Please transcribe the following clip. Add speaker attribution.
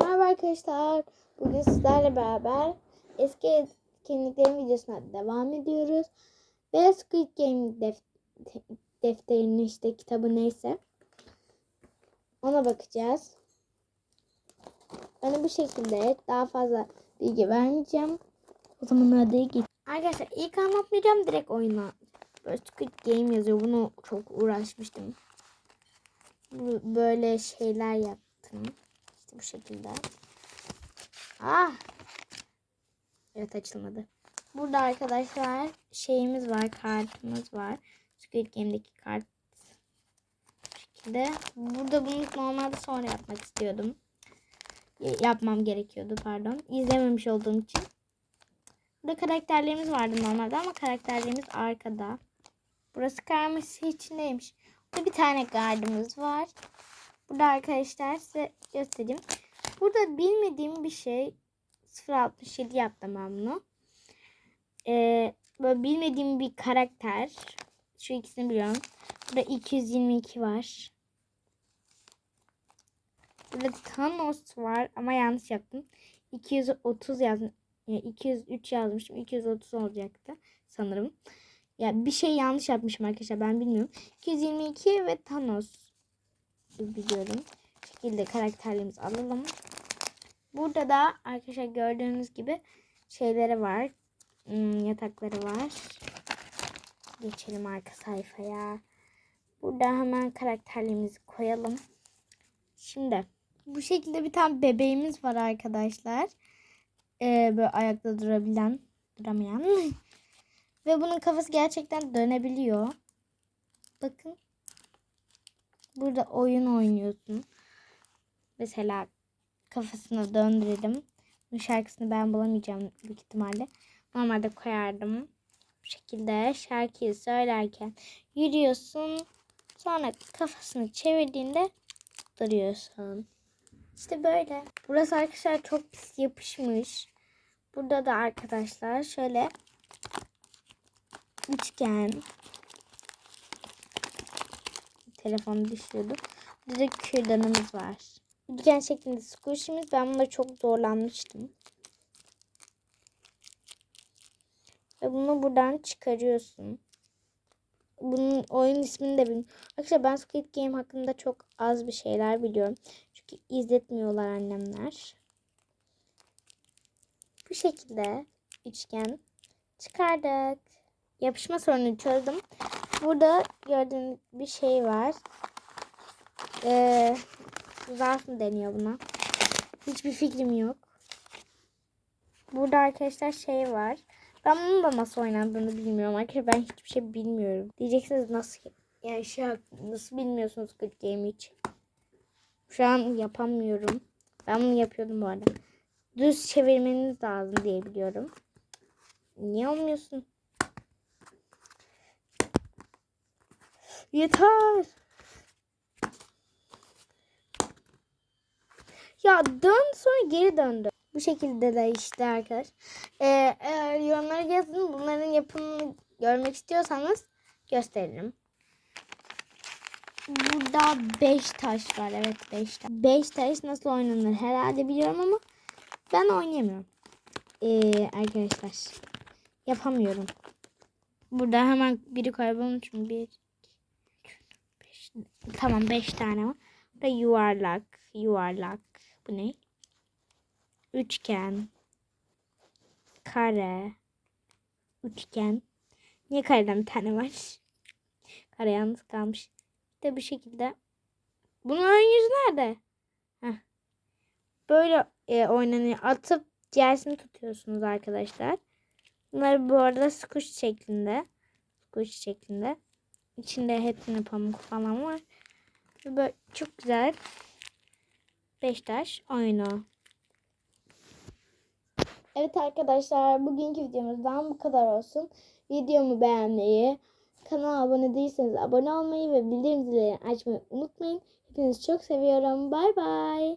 Speaker 1: Merhaba arkadaşlar. Bugün sizlerle beraber eski etkinliklerin videosuna devam ediyoruz. Ve Squid Game def- defterini işte kitabı neyse. Ona bakacağız. Ben bu şekilde daha fazla bilgi vermeyeceğim. O zaman hadi git. Arkadaşlar ilk anlatmayacağım direkt oyuna. Böyle Squid Game yazıyor. Bunu çok uğraşmıştım. Böyle şeyler yaptım. Bu şekilde. Ah. Evet açılmadı. Burada arkadaşlar şeyimiz var. Kartımız var. Squid Game'deki kart. Bu şekilde. Burada bunu normalde sonra yapmak istiyordum. Y- Yapmam gerekiyordu pardon. İzlememiş olduğum için. Burada karakterlerimiz vardı normalde ama karakterlerimiz arkada. Burası karması içindeymiş. Burada bir tane gardımız var. Burada arkadaşlar size göstereyim. Burada bilmediğim bir şey 067 yaptım ben bunu. Ee, böyle bilmediğim bir karakter. Şu ikisini biliyorum. Burada 222 var. Burada Thanos var ama yanlış yaptım. 230 yazdım. Yani 203 yazmıştım. 230 olacaktı sanırım. Ya bir şey yanlış yapmışım arkadaşlar ben bilmiyorum. 222 ve Thanos biliyorum. Şekilde karakterlerimizi alalım. Burada da arkadaşlar gördüğünüz gibi şeyleri var. Hmm, yatakları var. Geçelim arka sayfaya. Burada hemen karakterlerimizi koyalım. Şimdi bu şekilde bir tane bebeğimiz var arkadaşlar. Ee, böyle ayakta durabilen, duramayan. Ve bunun kafası gerçekten dönebiliyor. Bakın. Burada oyun oynuyorsun. Mesela kafasını döndürelim. Bu şarkısını ben bulamayacağım büyük ihtimalle. Normalde koyardım. Bu şekilde şarkıyı söylerken yürüyorsun. Sonra kafasını çevirdiğinde duruyorsun. İşte böyle. Burası arkadaşlar çok pis yapışmış. Burada da arkadaşlar şöyle üçgen telefonu düşüyordu. Burada da kürdanımız var. Üçgen şeklinde squishimiz. Ben bunda çok zorlanmıştım. Ve bunu buradan çıkarıyorsun. Bunun oyun ismini de bilmiyorum. Arkadaşlar ben Squid Game hakkında çok az bir şeyler biliyorum. Çünkü izletmiyorlar annemler. Bu şekilde üçgen çıkardık. Yapışma sorununu çözdüm. Burada gördüğünüz bir şey var. Ee, zarf mı deniyor buna? Hiçbir fikrim yok. Burada arkadaşlar şey var. Ben bunun da nasıl oynandığını bilmiyorum. Arkadaşlar ben hiçbir şey bilmiyorum. Diyeceksiniz nasıl yani şey nasıl bilmiyorsunuz Squid Game hiç. Şu an yapamıyorum. Ben bunu yapıyordum bu arada. Düz çevirmeniz lazım diye biliyorum. Niye olmuyorsun? Yeter. Ya dön sonra geri döndü. Bu şekilde de işte arkadaş. Ee, eğer yorumlara yazın bunların yapımını görmek istiyorsanız gösteririm. Burada 5 taş var. Evet 5 taş. 5 taş nasıl oynanır herhalde biliyorum ama ben oynayamıyorum. Ee, arkadaşlar yapamıyorum. Burada hemen biri kaybolmuş mu? Bir, tamam 5 tane var. Burada yuvarlak, yuvarlak. Bu ne? Üçgen. Kare. Üçgen. Niye kareden bir tane var? Kare yalnız kalmış. İşte bu şekilde. Bunun ön yüzü nerede? Heh. Böyle e, oynanıyor. Atıp diğersini tutuyorsunuz arkadaşlar. Bunlar bu arada squish şeklinde. Squish şeklinde. İçinde hepsinin pamuk falan var. Böyle çok güzel. Beşiktaş oyunu. Evet arkadaşlar bugünkü videomuzdan bu kadar olsun. Videomu beğenmeyi, kanala abone değilseniz abone olmayı ve bildirim zilini açmayı unutmayın. Hepinizi çok seviyorum. Bay bay.